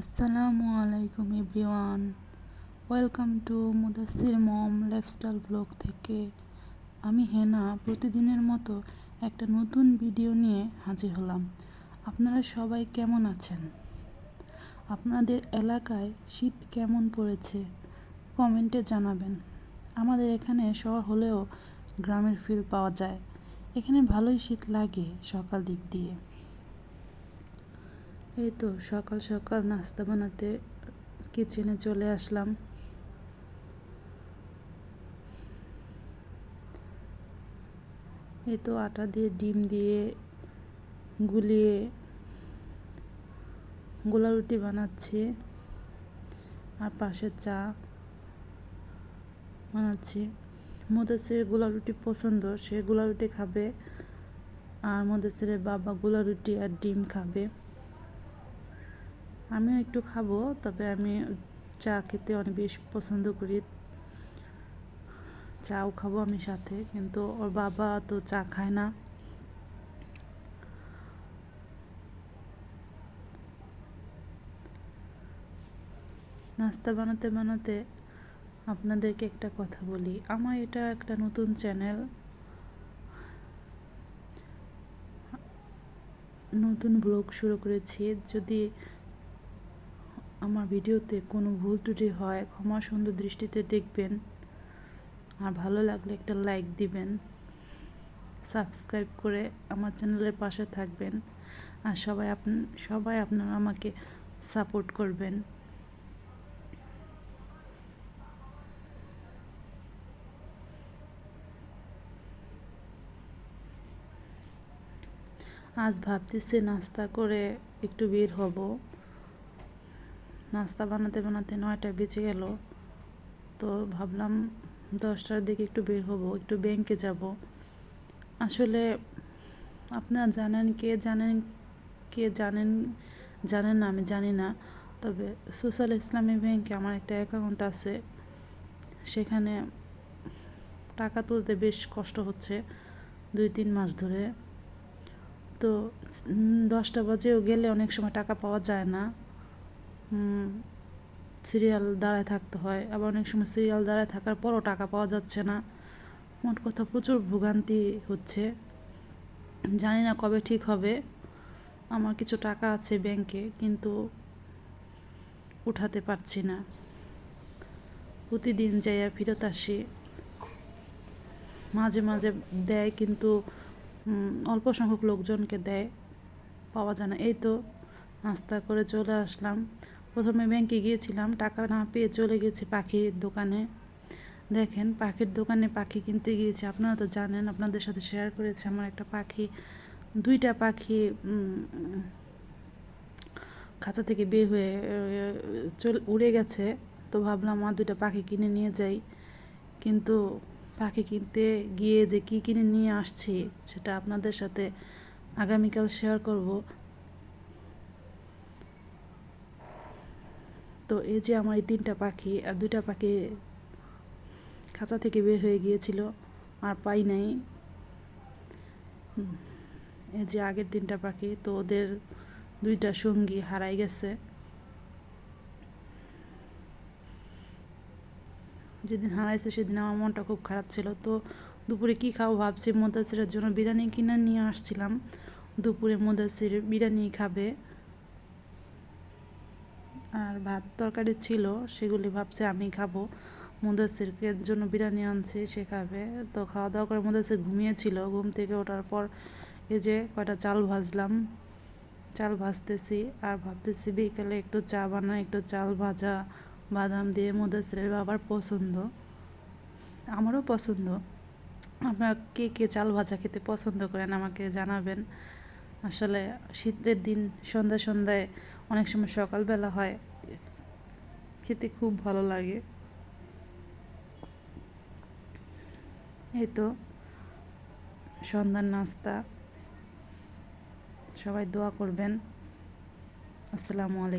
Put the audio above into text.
আসসালামু আলাইকুম everyone. Welcome to Mudasir mom lifestyle blog থেকে। আমি হেনা, প্রতিদিনের মতো একটা নতুন ভিডিও নিয়ে হাজির হলাম। আপনারা সবাই কেমন আছেন? আপনাদের এলাকায় শীত কেমন পড়েছে? কমেন্টে জানাবেন। আমাদের এখানে শহর হলেও গ্রামের ফিল পাওয়া যায়। এখানে ভালোই শীত লাগে সকাল দিক দিয়ে। এই তো সকাল সকাল নাস্তা বানাতে কিচেনে চলে আসলাম। এই তো আটা দিয়ে, ডিম দিয়ে গুলিয়ে গোলা রুটি বানাচ্ছি। আর পাশে চা বানাচ্ছি। মোদেসের গোলা রুটি পছন্দ, সে গোলা রুটি খাবে। আর মোদেসের বাবা গোলা রুটি আর ডিম খাবে। আমিও একটু খাব, তবে আমি চা খেতে অনেক বেশি পছন্দ করি। চাও খাব আমি সাথে, কিন্তু ওর বাবা তো চা খায় না। নাস্তা বানাতে বানাতে আপনাদেরকে একটা কথা বলি। আমার এটা একটা নতুন চ্যানেল। নতুন ব্লগ শুরু করেছি। যদি আমার ভিডিওতে কোনো ভুল ত্রুটি হয়, ক্ষমা সুন্দর দৃষ্টিতে দেখবেন। আর ভালো লাগলে একটা লাইক দিবেন। সাবস্ক্রাইব করে আমার চ্যানেলের পাশে থাকবেন। আর সবাই আপ, সবাই আপনারা আমাকে সাপোর্ট করবেন। আজ ভাবতেছি নাস্তা করে একটু বের হব। নাস্তা বানাতে বানাতে নয়টা বেজে গেল। তো ভাবলাম দশটার দিকে একটু বের হব, একটু ব্যাংকে যাব। আসলে আপনারা জানেন কে জানেন কে জানেন জানেন না আমি জানি না। তবে সোশ্যাল ইসলামী ব্যাংকে আমার একটা অ্যাকাউন্ট আছে। সেখানে টাকা তুলতে বেশ কষ্ট হচ্ছে দুই তিন মাস ধরে। তো দশটা বাজেও গেলে অনেক সময় টাকা পাওয়া যায় না। সিরিয়াল দাঁড়ায় থাকতে হয়। আবার অনেক সময় সিরিয়াল দাঁড়ায় থাকার পরও টাকা পাওয়া যাচ্ছে না। মোট কথা প্রচুর ভোগান্তি হচ্ছে। জানি না কবে ঠিক হবে। আমার কিছু টাকা আছে ব্যাংকে কিন্তু উঠাতে পারছি না। প্রতিদিন যাইয়া ফেরত আসি। মাঝে মাঝে দেয়, কিন্তু অল্প সংখ্যক লোকজনকে দেয়। পাওয়া যায় না। এই তো, নাস্তা করে চলে আসলাম। প্রথমে ব্যাংকে গিয়েছিলাম, টাকা না পেয়ে চলে গেছি পাখির দোকানে। দেখেন, পাখির দোকানে পাখি কিনতে গিয়েছি। আপনারা তো জানেন, আপনাদের সাথে শেয়ার করেছি আমার একটা পাখি। দুইটা পাখি খাঁচা থেকে বের হয়ে, চল, উড়ে গেছে। তো ভাবলাম আমার দুইটা পাখি কিনে নিয়ে যাই। কিন্তু পাখি কিনতে গিয়ে যে কি কিনে নিয়ে আসছি, সেটা আপনাদের সাথে আগামীকাল শেয়ার করব। তো এই যে আমার এই তিনটা পাখি, আর দুইটা পাখি খাঁচা থেকে বের হয়ে গিয়েছিল, আর পাই নাই। এই যে আগের তিনটা পাখি, তো ওদের দুইটা সঙ্গী হারাই গেছে। যেদিন হারাইছে সেদিন আমার মনটা খুব খারাপ ছিল। তো দুপুরে কী খাব ভাবছি, মোদাসিরের জন্য বিরিয়ানি কিনে নিয়ে আসছিলাম। দুপুরে মোদাসির বিরিয়ানি খাবে। আর ভাত তরকারি ছিল, সেগুলি ভাবছে আমি খাব। মুদাসিরকে জন্য বিরিয়ানি আনছি, সে খাবে। তো খাওয়া দাওয়া করে মুদাসির ঘুমিয়েছিল। ঘুম থেকে ওঠার পর এই যে কয়টা চাল ভাজলাম, চাল ভাজতেছি আর ভাবতেছি বিকেলে একটু চা বানাই, একটু চাল ভাজা, বাদাম দিয়ে মুদাসিরের বাবার পছন্দ। আমারও পছন্দ। আপনারা কে কে চাল ভাজা খেতে পছন্দ করেন আমাকে জানাবেন। আসলে শীতের দিন সন্ধ্যা সন্ধ্যায় অনেক সময় সকালবেলা হয়। খেতে খুব ভালো লাগে। এই তো, সন্ধ্যার নাস্তা। সবাই দোয়া করবেন। আসসালামু আলাইকুম।